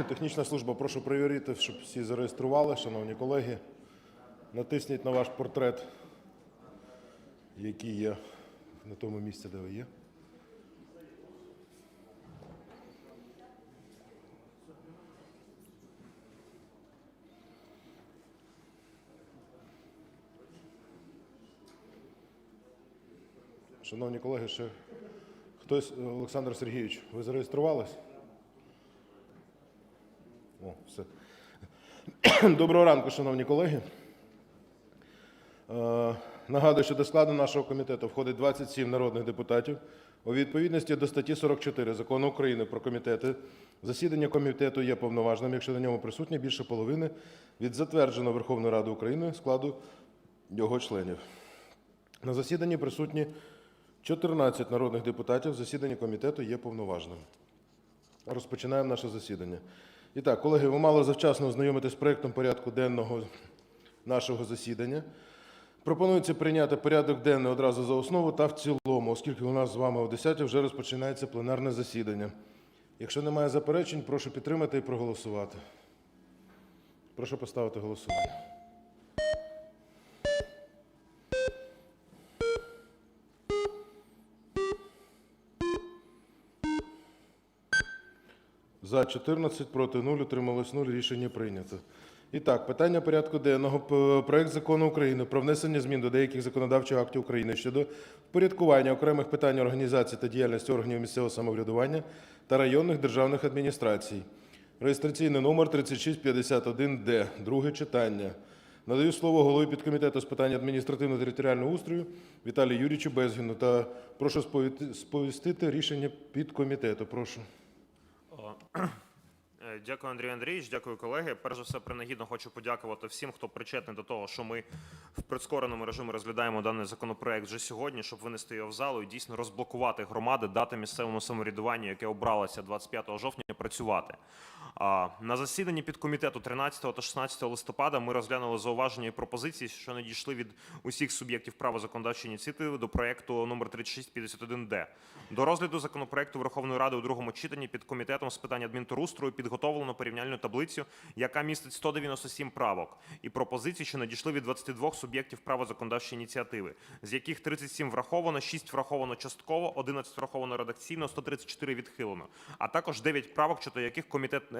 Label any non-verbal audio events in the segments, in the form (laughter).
(coughs) Технічна служба, прошу перевірити, щоб всі зареєстрували, шановні колеги. Натисніть на ваш портрет, який є на тому місці, де ви є. Шановні колеги, ще хтось, Олександр Сергійович, ви зареєструвались? О, все. (coughs) Доброго ранку, шановні колеги. Е, Нагадую, що до складу нашого комітету входить 27 народних депутатів. У відповідності до статті 44 Закону України про комітети, засідання комітету є повноважним, якщо на ньому присутні більше половини від затвердженого Верховною Радою України складу його членів. На засіданні присутні 14 народних депутатів. Засідання комітету є повноважним. Розпочинаємо наше засідання. І так, колеги, ви мали завчасно ознайомитися з проектом порядку денного нашого засідання. Пропонується прийняти порядок денний одразу за основу та в цілому, оскільки у нас з вами о 10 вже розпочинається пленарне засідання. Якщо немає заперечень, прошу підтримати і проголосувати. Прошу поставити голосування. За 14, проти 0, утрималось 0. Рішення прийнято. І так, питання порядку денного. Проект закону України про внесення змін до деяких законодавчих актів України щодо впорядкування окремих питань організації та діяльності органів місцевого самоврядування та районних державних адміністрацій. Реєстраційний номер 3651-д. Друге читання. Надаю слово голові підкомітету з питань адміністративно-територіального устрою Віталію Юрійовичу Безгіну та прошу сповістити рішення підкомітету. Прошу. (clears throat) Е, Дякую, Андрій Андрійович. Дякую, колеги. Перш за все, принагідно хочу подякувати всім, хто причетний до того, що ми в прискореному режимі розглядаємо даний законопроект вже сьогодні, щоб винести його в залу і дійсно розблокувати громади, дати місцевому самоврядуванню, яке обралося 25 жовтня, працювати. На засіданні підкомітету 13 та 16 листопада ми розглянули зауваження і пропозиції, що надійшли від усіх суб'єктів права законодавчої ініціативи до проекту номер 3651-д. До розгляду законопроекту Верховної Ради у другому читанні під комітетом з питань адмінторустрою підготовлено порівняльну таблицю, яка містить 197 правок і пропозицій, що надійшли від 22 суб'єктів права законодавчої ініціативи, з яких 37 враховано, 6 враховано частково, 11 враховано редакційно, 134 відхилено, а також 9 правок, щодо яких комітет е, е,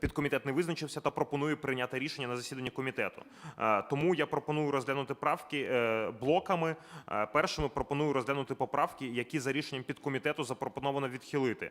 підкомітет не визначився та пропонує прийняти рішення на засіданні комітету. Е, Тому я пропоную розглянути правки е, блоками. Е, Першими пропоную розглянути поправки, які за рішенням підкомітету запропоновано відхилити.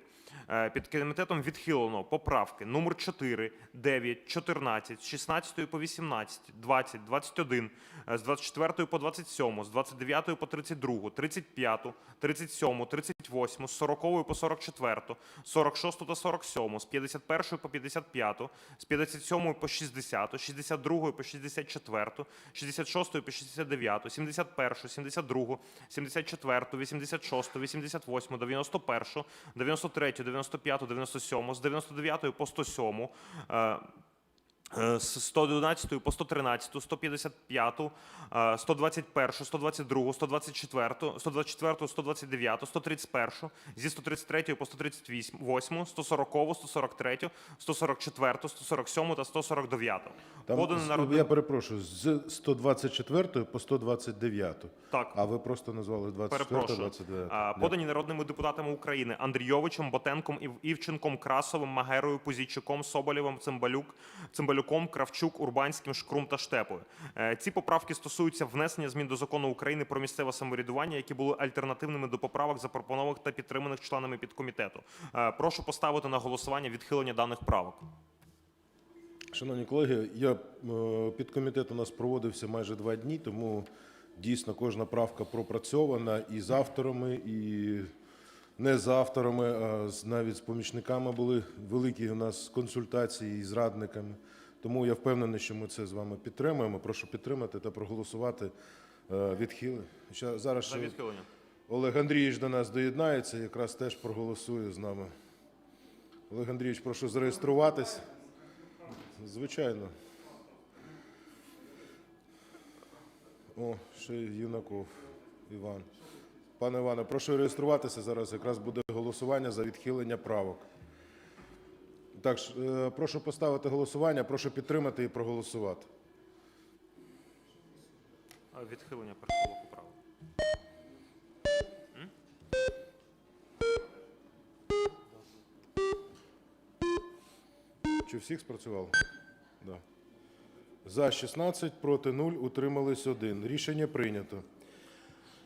Е, Підкомітетом відхилено поправки номер 4, 9, 14, 16 по 18, 20, 21, е, з 24 по 27, з 29 по 32, 35, 37, 38, з 40 по 44, 46 та 47, з 51 по 55, з 57 по 60, 62 по 64, 66 по 69, 71, 72, 74, 86, 88, 91, 93, 95, 97, з 99 по 107, е, е, з 111 по 113, 155, е, 121, 122, 124, 124, 129, 131, зі 133 по 138, 140, 143, 144, 147 та 149. Там, Поданий з- народним- Я перепрошую, з 124 по 129. Так. А ви просто назвали 24 Перепрошую. 29. Подані народними депутатами України Андрійовичем, Ботенком, Ів- Івченком, Красовим, Магерою, Пузійчуком, Соболєвим, Цимбалюк, Цимбалюком, Кравчук, Урбанським, Шкрум та Штепою. Е, Ці поправки стосуються внесення змін до закону України про місцеве самоврядування, які були альтернативними до поправок, запропонованих та підтриманих членами підкомітету. Е, Прошу поставити на голосування відхилення даних правок. Шановні колеги, я е, підкомітет у нас проводився майже два дні, тому дійсно кожна правка пропрацьована і з авторами, і не з авторами, а навіть з помічниками були великі у нас консультації з радниками. Тому я впевнений, що ми це з вами підтримуємо. Прошу підтримати та проголосувати е, відхили. Зараз ще відхилення. Олег Андрійович до нас доєднається, якраз теж проголосує з нами. Олег Андрійович, прошу зареєструватись. Звичайно. О, ще Юнаков Іван. Пане Іване, прошу реєструватися зараз. Якраз буде голосування за відхилення правок. Так, е, прошу поставити голосування, прошу підтримати і проголосувати. Відхилення першого блоку. Чи всіх спрацювало? Да. За 16, проти 0, утримались 1. Рішення прийнято.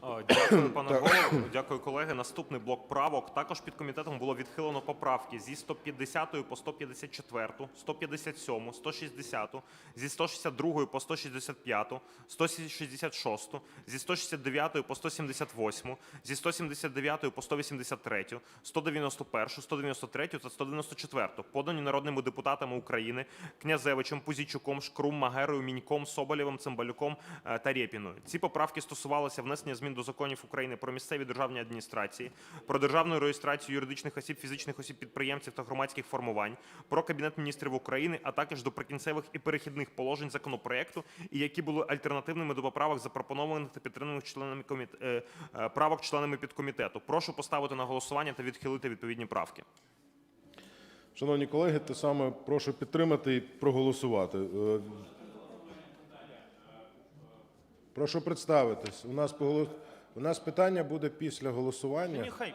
Е, Дякую, пане голово. Дякую, колеги. Наступний блок правок. Також під комітетом було відхилено поправки зі 150 по 154, 157, 160, зі 162 по 165, 166, зі 169 по 178, зі 179 по 183, 191, 193 та 194, подані народними депутатами України Князевичем, Пузійчуком, Шкрум, Магерою, Міньком, Соболєвим, Цимбалюком е, та Рєпіною. Ці поправки стосувалися внесення змін до законів України про місцеві державні адміністрації, про державну реєстрацію юридичних осіб, фізичних осіб підприємців та громадських формувань, про Кабінет міністрів України, а також до прикінцевих і перехідних положень законопроекту, і які були альтернативними до поправок, запропонованих та підтриманих членами коміт... е, е, правок членами підкомітету. Прошу поставити на голосування та відхилити відповідні правки. Шановні колеги, те саме прошу підтримати і проголосувати. Прошу представитись. У нас, поголос- у нас питання буде після голосування. Нехай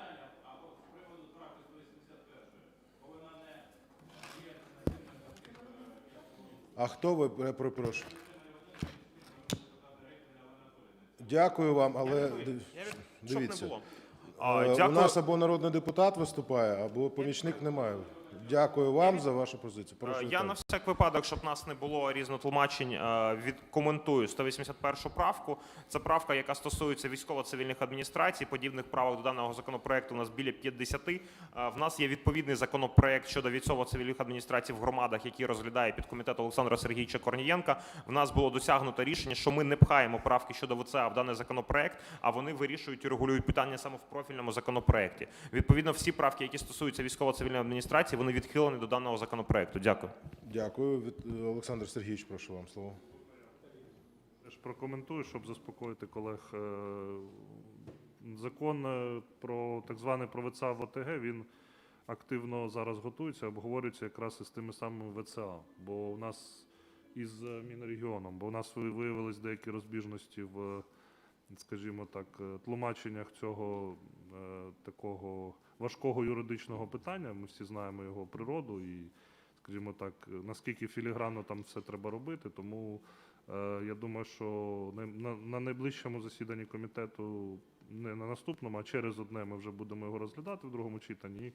А хто ви? Я перепрошую. Дякую вам, але дивіться. Е, У нас або народний депутат виступає, або помічник немає. Дякую вам за вашу позицію. Прошу. Е, Я на всяк випадок, щоб нас не було різнотлумачень, е, відкоментую 181 правку. Це правка, яка стосується військово-цивільних адміністрацій. Подібних правок до даного законопроекту у нас біля 50. Е, В нас є відповідний законопроект щодо військово-цивільних адміністрацій в громадах, який розглядає підкомітет Олександра Сергійовича Корнієнка. В нас було досягнуто рішення, що ми не пхаємо правки щодо ВЦА в даний законопроект, а вони вирішують і регулюють питання саме в профільному законопроекті. Відповідно, всі правки, які стосуються військово-цивільної адміністрації, вони відхилені до даного законопроекту. Дякую. Дякую. Олександр Сергійович, прошу вам слово. Я ж прокоментую, щоб заспокоїти колег. Е, Закон е, про так званий про ВЦА в ОТГ, він активно зараз готується, обговорюється якраз із тими самими ВЦА. Бо у нас із е, Мінрегіоном, бо у нас ви- виявились деякі розбіжності в, скажімо так, тлумаченнях цього такого важкого юридичного питання. Ми всі знаємо його природу і, скажімо так, наскільки філігранно там все треба робити. Тому Е, Я думаю, що на, на, на найближчому засіданні комітету, не на наступному, а через одне ми вже будемо його розглядати в другому читанні.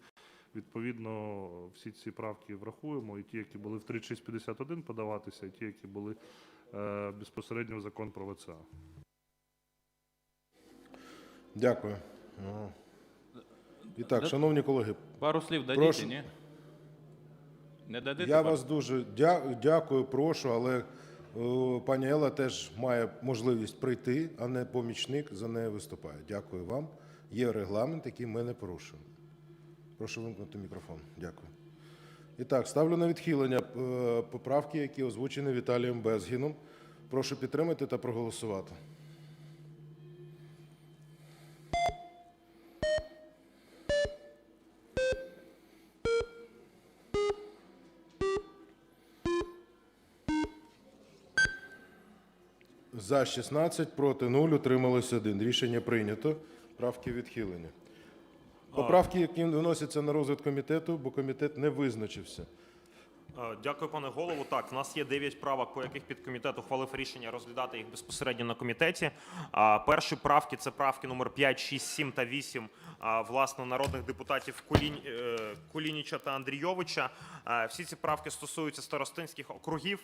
Відповідно всі ці правки врахуємо, і ті, які були в 3651 подаватися, і ті, які були е, безпосередньо в закон про ВЦА. Дякую. І так, шановні колеги, Пару слів дадите, Прошу. ні? Не дадите? я пару? вас дуже дя- дякую, прошу, але е, пані Елла теж має можливість прийти, а не помічник за нею виступає. Дякую вам. Є регламент, який ми не порушуємо. Прошу вимкнути мікрофон. Дякую. І так, ставлю на відхилення е, поправки, які озвучені Віталієм Безгіном. Прошу підтримати та проголосувати. За 16, проти 0, утрималось 1. Рішення прийнято. Правки відхилені. Поправки, які виносяться на розгляд комітету, бо комітет не визначився. Е, Дякую, пане голову. Так, в нас є 9 правок, по яких підкомітет ухвалив рішення розглядати їх безпосередньо на комітеті. Перші правки це правки номер 5, 6, 7 та 8 а, власне народних депутатів е, Кулініча та Андрійовича. Всі ці правки стосуються старостинських округів.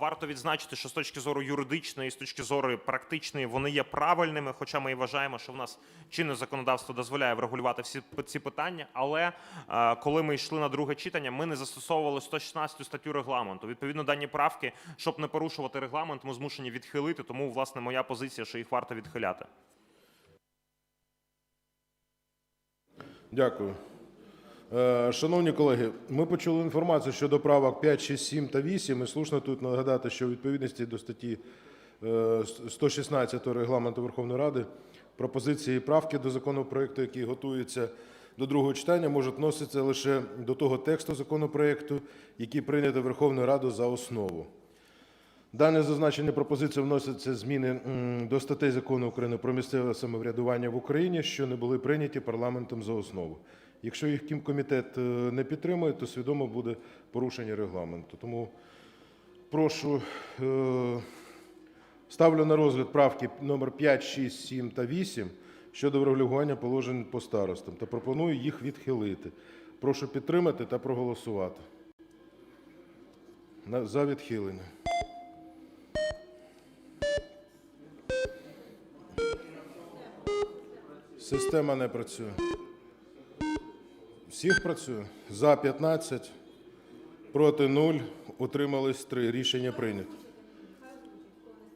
Варто відзначити, що з точки зору юридичної, з точки зору практичної, вони є правильними, хоча ми і вважаємо, що в нас чинне законодавство дозволяє врегулювати всі ці питання. Але е, коли ми йшли на друге читання, ми не застосовували 116 статтю регламенту. Відповідно, дані правки, щоб не порушувати регламент, ми змушені відхилити. Тому, власне, моя позиція, що їх варто відхиляти. Дякую. Е, Шановні колеги, ми почули інформацію щодо правок 5, 6, 7 та 8. І слушно тут нагадати, що у відповідності до статті е, 116 Регламенту Верховної Ради пропозиції і правки до законопроекту, який готується до другого читання можуть вноситися лише до того тексту законопроекту, який прийнято Верховною Радою за основу. Дане зазначені пропозиції вносяться зміни до статей закону України про місцеве самоврядування в Україні, що не були прийняті парламентом за основу. Якщо їх комітет е, не підтримує, то свідомо буде порушення регламенту. Тому прошу е, ставлю на розгляд правки номер 5, 6, 7 та 8 щодо врегулювання положень по старостам та пропоную їх відхилити. Прошу підтримати та проголосувати. За відхилення. Система не працює. Всіх працює? За 15, проти 0, утримались 3. Рішення прийнято.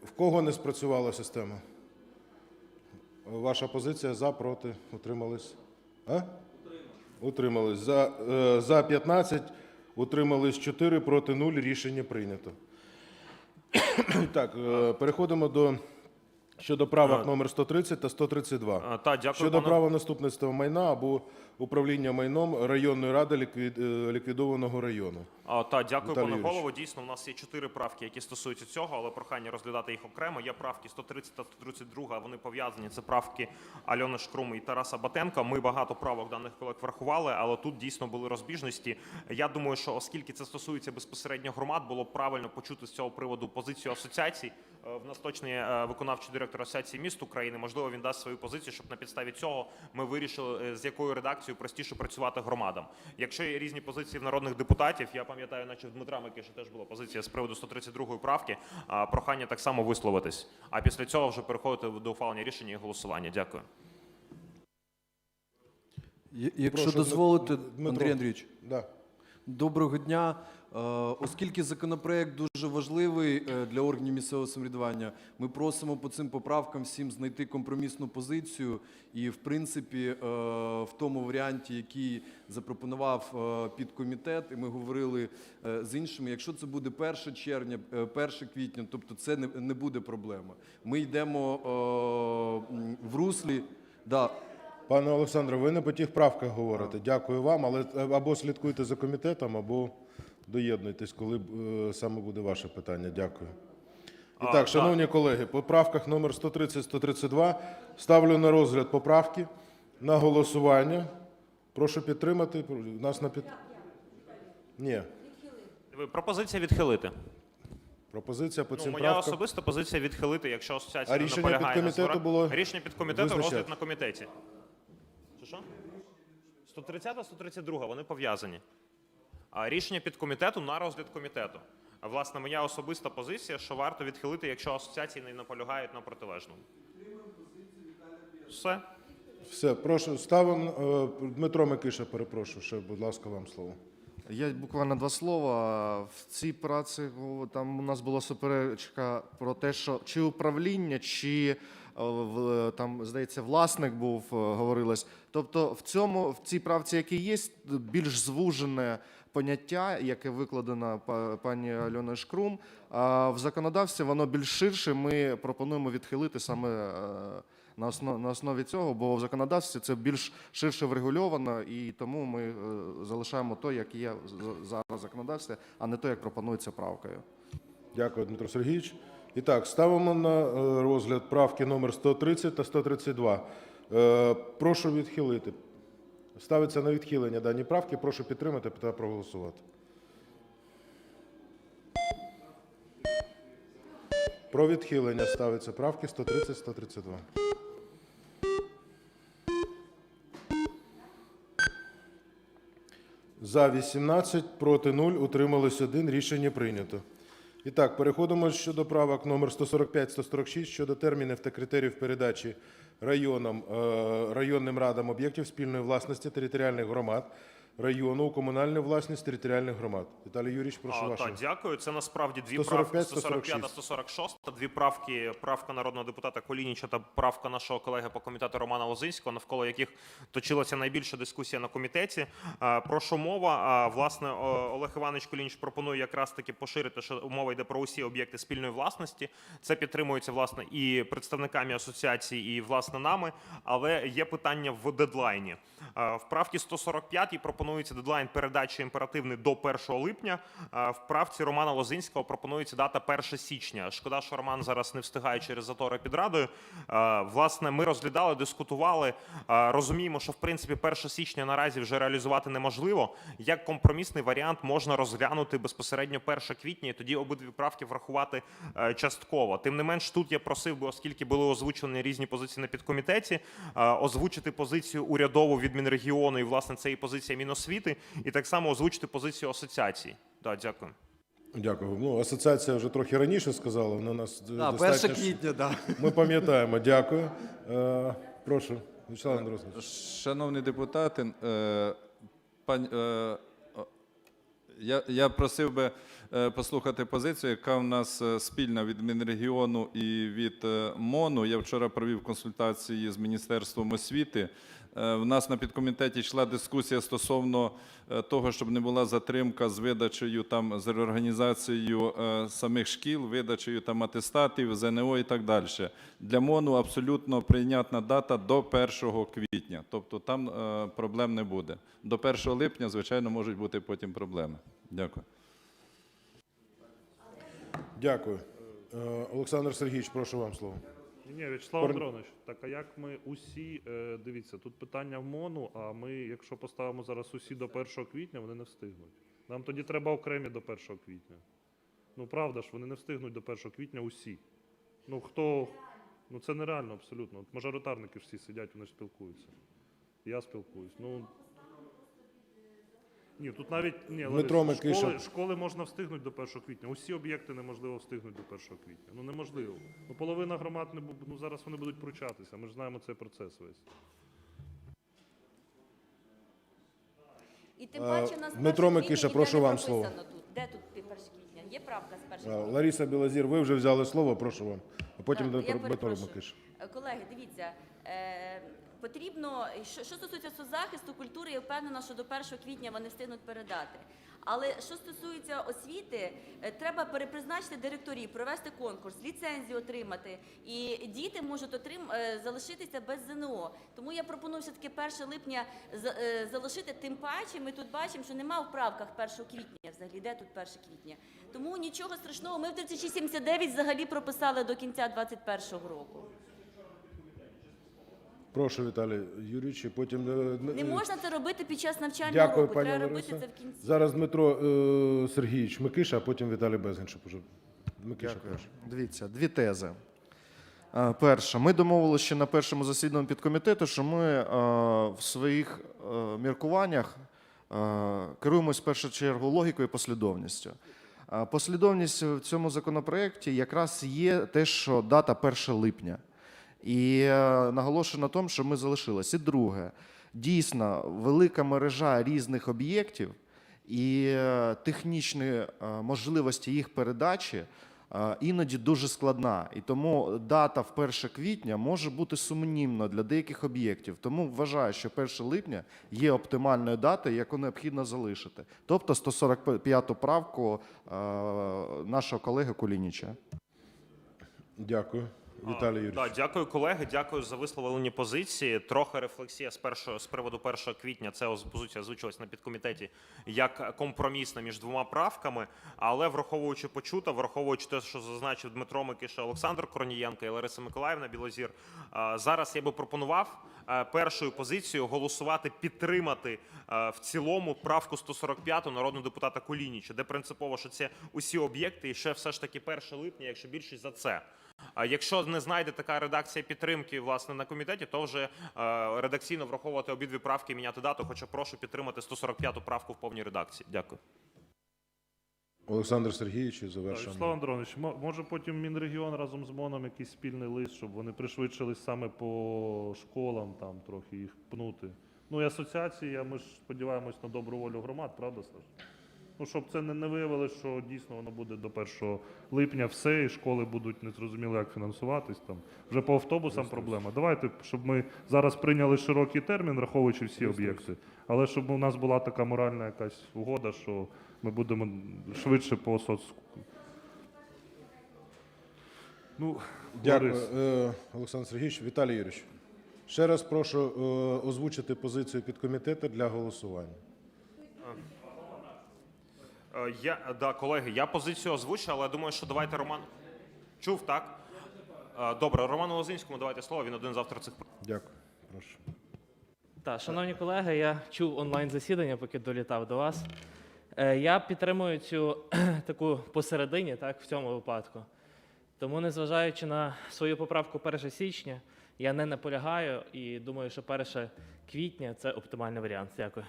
В кого не спрацювала система? Ваша позиція за, проти, утримались? А? Утримались. За, е, за 15, утримались 4, проти 0. Рішення прийнято. (clears throat) Так, е, переходимо до щодо правок номер 130 та 132. А, Та, дякую, Щодо пане права наступництва майна або управління майном районної ради ліквід- е, ліквідованого району. А, та, дякую, Віталій пане Юрійович. голово. Дійсно, у нас є чотири правки, які стосуються цього, але прохання розглядати їх окремо. Є правки 130 та 132, вони пов'язані. Це правки Альони Шкрум і Тараса Батенка. Ми багато правок даних колег врахували, але тут дійсно були розбіжності. Я думаю, що оскільки це стосується безпосередньо громад, було б правильно почути з цього приводу позицію асоціацій. Е, В нас точно є е, виконавчий директор Асоціації міст України. Можливо, він дасть свою позицію, щоб на підставі цього ми вирішили, е, з якою редакцією простіше працювати громадам. Якщо є різні позиції в народних депутатів, я пам'ятаю, наче в Дмитра Микиша теж була позиція з приводу 132 правки. Прохання так само висловитись. А після цього вже переходити до ухвалення рішення і голосування. Дякую. Якщо Прошу, дозволите, Дмитро. Андрій Андрійович, Да. Доброго дня. Е, Оскільки законопроект дуже важливий е, для органів місцевого самоврядування, ми просимо по цим поправкам всім знайти компромісну позицію. І, в принципі, е, в тому варіанті, який запропонував підкомітет, і ми говорили з іншими, якщо це буде 1 червня, е, 1 квітня, тобто це не, буде проблема. Ми йдемо в руслі. Да, Пане Олександре, ви не по тих правках говорите. Дякую вам, але е, або слідкуйте за комітетом, або доєднуйтесь, коли е, саме буде ваше питання. Дякую. І так, шановні колеги, по правках номер 130-132 ставлю на розгляд поправки на голосування. Прошу підтримати. Нас на під... Ні, Пропозиція відхилити. пропозиція по Ну, цим моя правкам. особиста позиція відхилити, якщо асоціація А рішення наполягає на підкомітету зборах. було рішення підкомітету визначати. розгляд на комітеті. Що що? 130 132 вони пов'язані. А рішення підкомітету на розгляд комітету. А власне, моя особиста позиція, що варто відхилити, якщо асоціації не наполягають на протилежному. Все. Все, прошу, ставимо. е, Дмитро Микиша, перепрошую, ще, будь ласка, вам слово. Я буквально два слова. В цій праці там у нас була суперечка про те, що чи управління, чи там здається, власник був, е, говорилось. Тобто, в цьому в цій правці, які є, більш звужене поняття, яке викладено пані Альоною Шкрум. А в законодавстві воно більш ширше. Ми пропонуємо відхилити саме. е, на основ, на основі цього, бо в законодавстві це більш ширше врегульовано, і тому ми е, залишаємо то, як є зараз законодавстві, а не то, як пропонується правкою. Дякую, Дмитро Сергійович. І так, ставимо на е, розгляд правки номер 130 та 132. Е, Прошу відхилити. Ставиться на відхилення дані правки. Прошу підтримати та проголосувати. Про відхилення ставиться правки 130-132. За 18, проти 0, утримались 1. Рішення прийнято. І так, переходимо щодо правок номер 145-146 щодо термінів та критеріїв передачі районам, е, районним радам об'єктів спільної власності територіальних громад району у комунальну власність територіальних громад. Віталій Юрійович, прошу так, дякую. Це насправді дві 145, правки 145 та 146. 146. Дві правки: правка народного депутата Колініча та правка нашого колеги по комітету Романа Лозинського, навколо яких точилася найбільша дискусія на комітеті. А, Про що мова? Власне, Олег Іванович Колініч пропонує якраз таки поширити, що мова йде про усі об'єкти спільної власності. Це підтримується власне і представниками асоціації, і власне нами. Але є питання в дедлайні. В правці 145 пропонується дедлайн передачі імперативний до 1 липня. А В правці Романа Лозинського пропонується дата 1 січня. Шкода, що Роман зараз не встигає через затори під радою. Власне, ми розглядали, дискутували. Розуміємо, що в принципі 1 січня наразі вже реалізувати неможливо. Як компромісний варіант можна розглянути безпосередньо 1 квітня, і тоді обидві правки врахувати е, частково. Тим не менш, тут я просив би, оскільки були озвучені різні позиції на підкомітеті, е, озвучити позицію урядову від Мінрегіону, і власне це і позиція Міносвіти, і так само озвучити позицію асоціації. Так, дякую. Дякую. Ну, асоціація вже трохи раніше сказала. Вона нас е, Да, 1 достатньо квітня, да. Ми пам'ятаємо. Дякую. Е, прошу, Вячеслав Андросович. Шановні депутати, е, пані, е, я, я просив би е, послухати позицію, яка в нас е, спільна від Мінрегіону і від е, МОНу. Я вчора провів консультації з Міністерством освіти. Е, В нас на підкомітеті йшла дискусія стосовно е, того, щоб не була затримка з видачею там з реорганізацією е, самих шкіл, видачею там атестатів, ЗНО і так далі. Для МОНу абсолютно прийнятна дата до 1 квітня, тобто там проблем не буде. До 1 липня, звичайно, можуть бути потім проблеми. Дякую. Дякую. Олександр Сергійович, прошу вам слово. Ні, ні, Вячеслав Андронович, так а як ми усі, е, дивіться, тут питання в МОНу, а ми, якщо поставимо зараз усі до 1 квітня, вони не встигнуть. Нам тоді треба окремі до 1 квітня. Ну правда ж, вони не встигнуть до 1 квітня усі. Ну хто. Ну це нереально абсолютно. От мажоритарники всі сидять, вони ж спілкуються. Я спілкуюсь. Ну. Ні, тут навіть ні, Дмитро Ларис, Микиша. школи, школи можна встигнути до 1 квітня. Усі об'єкти неможливо встигнути до 1 квітня. Ну неможливо. Ну половина громад не бу- ну зараз вони будуть пручатися. Ми ж знаємо цей процес весь. І тим Е, паче у нас Дмитро 1 Микиша, ніде прошу не вам прописано слово. Тут. Де тут 1 квітня? Є правка з 1 Е, квітня? Лариса Білозір, ви вже взяли слово, прошу вам. А потім Так, Дмитро я Дмитро перепрошую. Микиш. Е, Колеги, дивіться, е, потрібно, що, що стосується соцзахисту культури, я впевнена, що до 1 квітня вони встигнуть передати. Але що стосується освіти, е, треба перепризначити директорів, провести конкурс, ліцензію отримати. І діти можуть отрим, е, залишитися без ЗНО. Тому я пропоную все-таки 1 липня е, залишити, тим паче ми тут бачимо, що нема в правках 1 квітня взагалі. Де тут 1 квітня? Тому нічого страшного. Ми в 3679 взагалі прописали до кінця 2021 року. Прошу, Віталій Юрійович, і потім... е, Не можна це робити під час навчального Дякую, року. пані Треба робити Лариса. це в кінці. Зараз Дмитро е, Сергійович Микиша, а потім Віталій Безгін, щоб уже... Микиша, Дякую. прошу. Дивіться, дві тези. Е, Перше, ми домовилися ще на першому засіданні підкомітету, що ми е, в своїх е, міркуваннях е, керуємось в першу чергу логікою і послідовністю. Е, Послідовність в цьому законопроекті якраз є те, що дата 1 липня. І е, наголошую на тому, що ми залишилися. І друге, дійсно, велика мережа різних об'єктів і е, технічні е, можливості їх передачі іноді дуже складна. І тому дата в 1 квітня може бути сумнівна для деяких об'єктів. Тому вважаю, що 1 липня є оптимальною датою, яку необхідно залишити. Тобто 145 правку е, нашого колеги Кулініча. Дякую. Віталій Юрійович. Да, дякую, колеги. Дякую за висловлені позиції. Трохи рефлексія з першого з приводу 1 квітня. Це оз- позиція озвучилась на підкомітеті як компромісна між двома правками. Але враховуючи почуто, враховуючи те, що зазначив Дмитро Микиша, Олександр Корнієнко і Лариса Миколаївна Білозір. Зараз я би пропонував першою позицією голосувати підтримати в цілому правку 145 народного депутата Кулініча, де принципово, що це усі об'єкти, і ще все ж таки 1 липня, якщо більшість за це. А якщо не знайде така редакція підтримки власне на комітеті, то вже е, редакційно враховувати обидві правки і міняти дату. Хоча прошу підтримати 145-ту правку в повній редакції. Дякую. Олександр Сергійович, завершуємо. Вячеслав Андронович, може потім Мінрегіон разом з МОНом якийсь спільний лист, щоб вони пришвидшились саме по школам, там трохи їх пнути. Ну і асоціація, ми ж сподіваємось на добру волю громад, правда, Саш? Ну, щоб це не, виявилось, що дійсно воно буде до 1 липня все, і школи будуть незрозуміло, як фінансуватись. Там. Вже по автобусам проблема. Давайте, щоб ми зараз прийняли широкий термін, враховуючи всі об'єкти, але щоб у нас була така моральна якась угода, що ми будемо швидше по соц. Ну, Дякую, Борис. е, Олександр Сергійович. Віталій Юрійович, ще раз прошу е, озвучити позицію підкомітету для голосування. Е, Я, да, колеги, я позицію озвучу, але думаю, що давайте Роман. Чув, так? Е, Добре, Роману Лозинському давайте слово, він один з авторів цих Дякую. Прошу. Так, шановні колеги, я чув онлайн засідання, поки долітав до вас. Е, Я підтримую цю (clears throat) таку посередині, так, в цьому випадку. Тому, незважаючи на свою поправку 1 січня, я не наполягаю і думаю, що 1 квітня це оптимальний варіант. Дякую.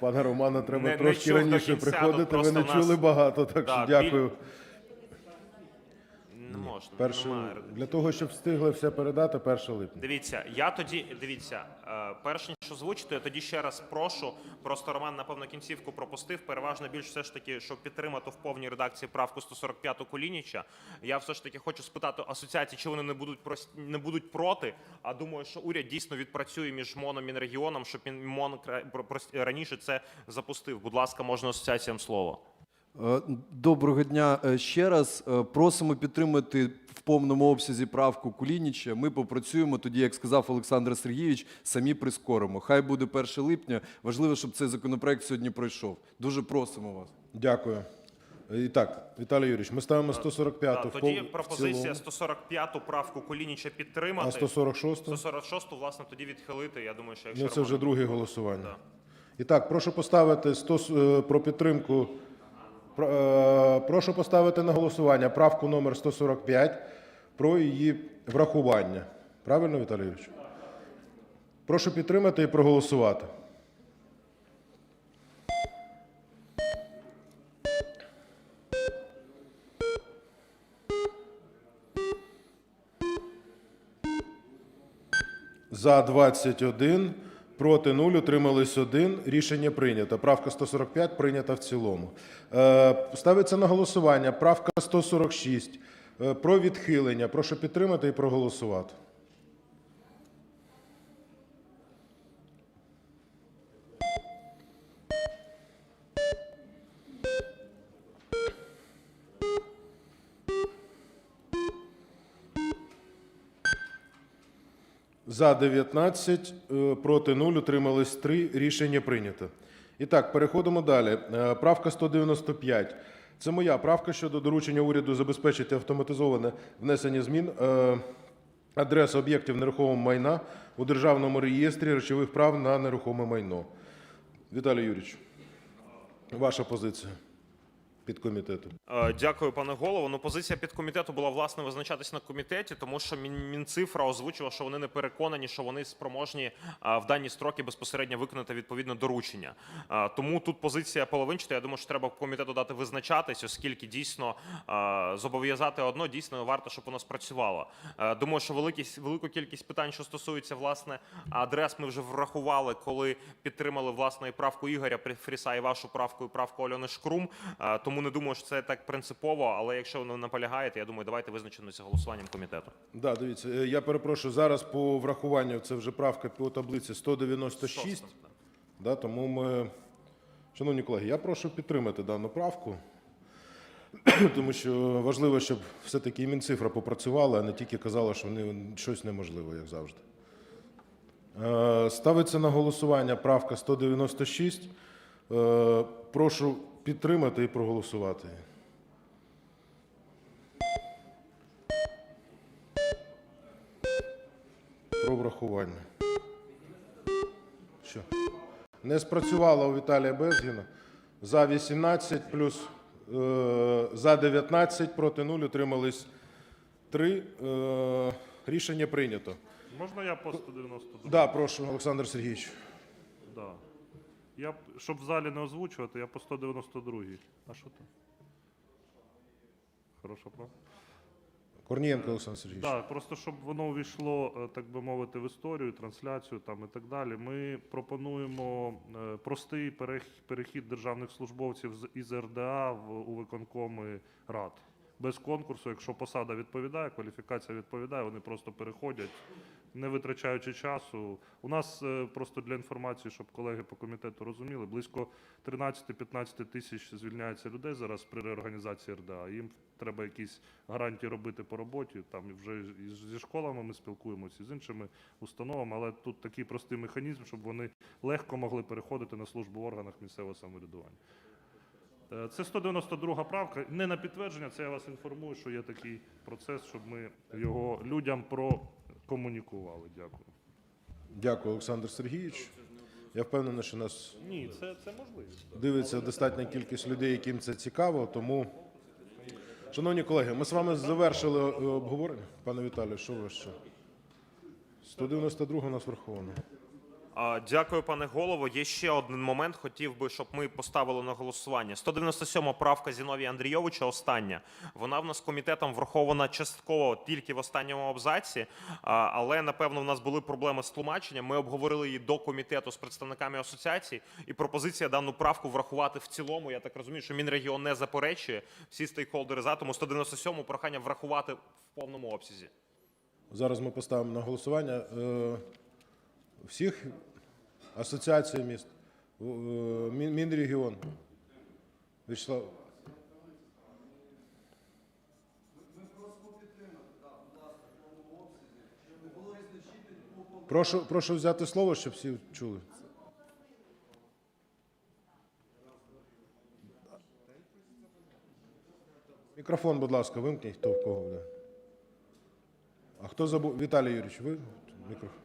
Пане Романа, треба Не- трошки не раніше кінця, приходити. Ви не нас- чули багато, так Да, що дякую. Не можна. Перше, немає. для того, щоб встигли все передати, 1 липня. Дивіться, я тоді дивіться, е, перш ніж озвучити, я тоді ще раз прошу. Просто Роман, напевно, кінцівку пропустив. Переважно більш все ж таки, щоб підтримати в повній редакції правку 145 Кулініча. Я все ж таки хочу спитати асоціації, чи вони не будуть прос- не будуть проти. А думаю, що уряд дійсно відпрацює між МОНом і Мінрегіоном, щоб він МОН кра- про- прос- раніше це запустив. Будь ласка, можна асоціаціям слово. Е, Доброго дня е, ще раз. Е, Просимо підтримати в повному обсязі правку Кулініча. Ми попрацюємо тоді, як сказав Олександр Сергійович, самі прискоримо. Хай буде 1 липня. Важливо, щоб цей законопроект сьогодні пройшов. Дуже просимо вас. Дякую. І так, Віталій Юрійович, ми ставимо 145 Так, в тоді пропозиція цілому. 145 правку Кулініча підтримати. А 146? 146 власне, тоді відхилити. Я думаю, що якщо Ну, це вже друге голосування. Да. І так, прошу поставити 100, е, про підтримку. Е, Прошу поставити на голосування правку номер 145 про її врахування. Правильно, Віталій Прошу підтримати і проголосувати. За 21, проти 0, утримались 1. Рішення прийнято. Правка 145 прийнята в цілому. Е, Ставиться на голосування правка 146 е, про відхилення. Прошу підтримати і проголосувати. За 19, е, проти 0, утримались 3. Рішення прийнято. І так, переходимо далі. Е, Правка 195. Це моя правка щодо доручення уряду забезпечити автоматизоване внесення змін е, адрес об'єктів нерухомого майна у державному реєстрі речових прав на нерухоме майно. Віталій Юрійович, ваша позиція під комітету. Е, Дякую, пане голово. Ну, позиція підкомітету була власне визначатись на комітеті, тому що Мінцифра озвучила, що вони не переконані, що вони спроможні е, в дані строки безпосередньо виконати відповідне доручення. Е, Тому тут позиція половинчата. Я думаю, що треба комітету дати визначатись, оскільки дійсно зобов'язати одно дійсно варто, щоб воно спрацювало. Думаю, що великість велику кількість питань, що стосується власне адрес, ми вже врахували, коли підтримали власне і правку Ігоря Фріса і вашу правку і правку Альони Шкрум. Е, Тому не думаю, що це так принципово. Але якщо ви наполягаєте, я думаю, давайте визначимося голосуванням комітету. Да, дивіться, е, я перепрошую, зараз по врахуванню це вже правка по таблиці 196. Шоста, да. Да, тому ми, шановні колеги, я прошу підтримати дану правку, (clears throat) тому що важливо, щоб все-таки і Мінцифра попрацювала, а не тільки казала, що вони щось неможливо, як завжди. Е, Ставиться на голосування правка 196. Е, Прошу підтримати і проголосувати. Про врахування. Що? Не спрацювало у Віталія Безгіна. За 18 плюс е, за 19 проти 0 утримались 3. Е, рішення прийнято. Можна я по 192? Да, прошу, Олександр Сергійович. Да. Я, щоб в залі не озвучувати, я по 192. А що там? Хороша правда? Корнієнко Олександр Сергійович. Так, просто щоб воно увійшло, е, так би мовити, в історію, трансляцію там і так далі. Ми пропонуємо е, простий перех- перехід державних службовців з- із РДА в у виконкоми рад. Без конкурсу, якщо посада відповідає, кваліфікація відповідає, вони просто переходять, не витрачаючи часу. У нас е, просто для інформації, щоб колеги по комітету розуміли, близько 13-15 тисяч звільняється людей зараз при реорганізації РДА. Їм треба якісь гарантії робити по роботі. Там вже зі школами ми спілкуємося, і з іншими установами, але тут такий простий механізм, щоб вони легко могли переходити на службу в органах місцевого самоврядування. Е, Це 192 правка. Не на підтвердження, це я вас інформую, що є такий процес, щоб ми його людям прокомунікували. Дякую. Дякую, Олександр Сергійович. Я впевнений, що нас Ні, це, це можливо. дивиться достатня кількість людей, яким це цікаво. Тому, шановні колеги, ми з вами завершили е, обговорення. Пане Віталію, що ви ще? 192 у нас враховано. Дякую, пане голово. Є ще один момент. Хотів би, щоб ми поставили на голосування. 197 правка Зіновія Андрійовича. Остання. Вона в нас комітетом врахована частково тільки в останньому абзаці. Але напевно в нас були проблеми з тлумаченням. Ми обговорили її до комітету з представниками асоціації. І пропозиція дану правку врахувати в цілому. Я так розумію, що Мінрегіон не заперечує. Всі стейкхолдери за тому 197 прохання врахувати в повному обсязі. Зараз ми поставимо на голосування е, всіх асоціацій міст, е, Мін- Мінрегіон. Вячеслав. Прошу, прошу взяти слово, щоб всі чули. Мікрофон, будь ласка, вимкніть, хто в кого буде. А хто забув? Віталій Юрійович, ви мікрофон.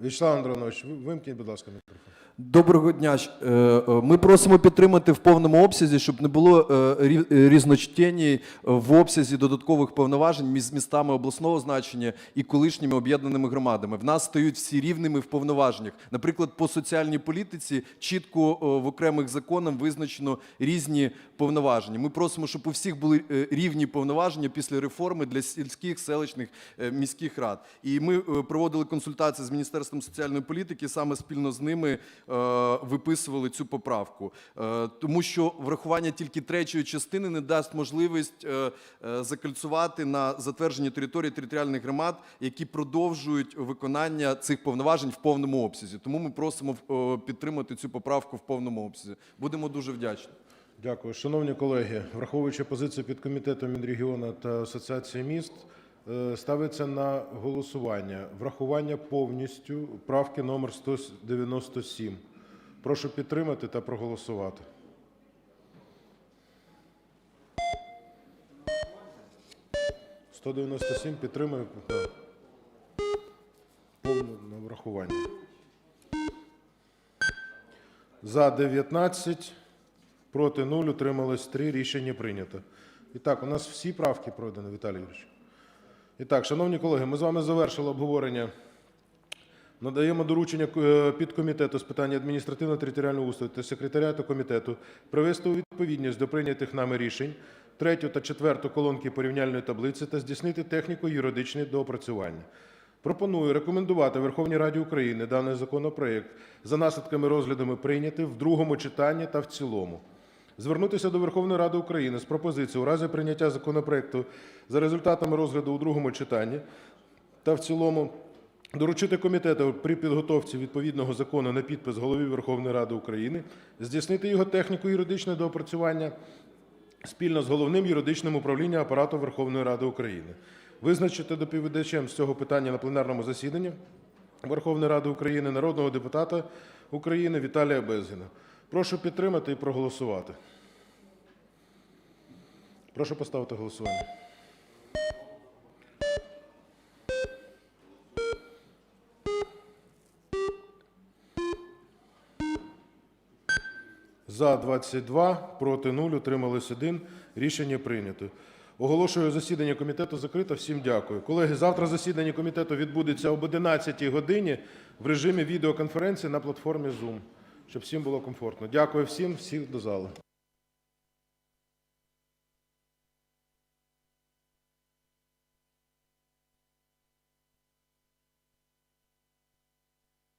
Вячеслав Андронович, вимкніть, будь ласка, мікрофон. Доброго дня. Е, е, Ми просимо підтримати в повному обсязі, щоб не було е, рі- різночтень в обсязі додаткових повноважень між містами обласного значення і колишніми об'єднаними громадами. В нас стають всі рівними в повноваженнях. Наприклад, по соціальній політиці чітко в окремих законах визначено різні повноваження. Ми просимо, щоб у всіх були е, рівні повноваження після реформи для сільських, селищних, е, міських рад. І ми е, проводили консультації з Міністерством соціальної політики, саме спільно з ними виписували цю поправку. Тому що врахування тільки третьої частини не дасть можливість е, на затвердженні території територіальних громад, які продовжують виконання цих повноважень в повному обсязі. Тому ми просимо підтримати цю поправку в повному обсязі. Будемо дуже вдячні. Дякую. Шановні колеги, враховуючи позицію підкомітету Мінрегіону та Асоціації міст, е, ставиться на голосування врахування повністю правки номер 197. Прошу підтримати та проголосувати. «197» підтримую. Так. Повне на врахування. За 19, проти 0, утрималось 3. Рішення прийнято. І так, у нас всі правки пройдені, Віталій Юрійович. І так, шановні колеги, ми з вами завершили обговорення. Надаємо доручення е, підкомітету з питань адміністративно-територіального устрою та секретаріату комітету привести у відповідність до прийнятих нами рішень третю та четверту колонки порівняльної таблиці та здійснити техніко-юридичні доопрацювання. Пропоную рекомендувати Верховній Раді України даний законопроект за наслідками розглядами прийняти в другому читанні та в цілому. Звернутися до Верховної Ради України з пропозицією у разі прийняття законопроекту за результатами розгляду у другому читанні та в цілому доручити комітету при підготовці відповідного закону на підпис голові Верховної Ради України, здійснити його техніко-юридичне доопрацювання спільно з головним юридичним управлінням апарату Верховної Ради України, визначити доповідачем з цього питання на пленарному засіданні Верховної Ради України народного депутата України Віталія Безгіна. Прошу підтримати і проголосувати. Прошу поставити голосування. За 22, проти 0, утримались 1. Рішення прийнято. Оголошую засідання комітету закрито. Всім дякую. Колеги, завтра засідання комітету відбудеться об 11 годині в режимі відеоконференції на платформі Zoom, щоб всім було комфортно. Дякую всім, всіх до зали.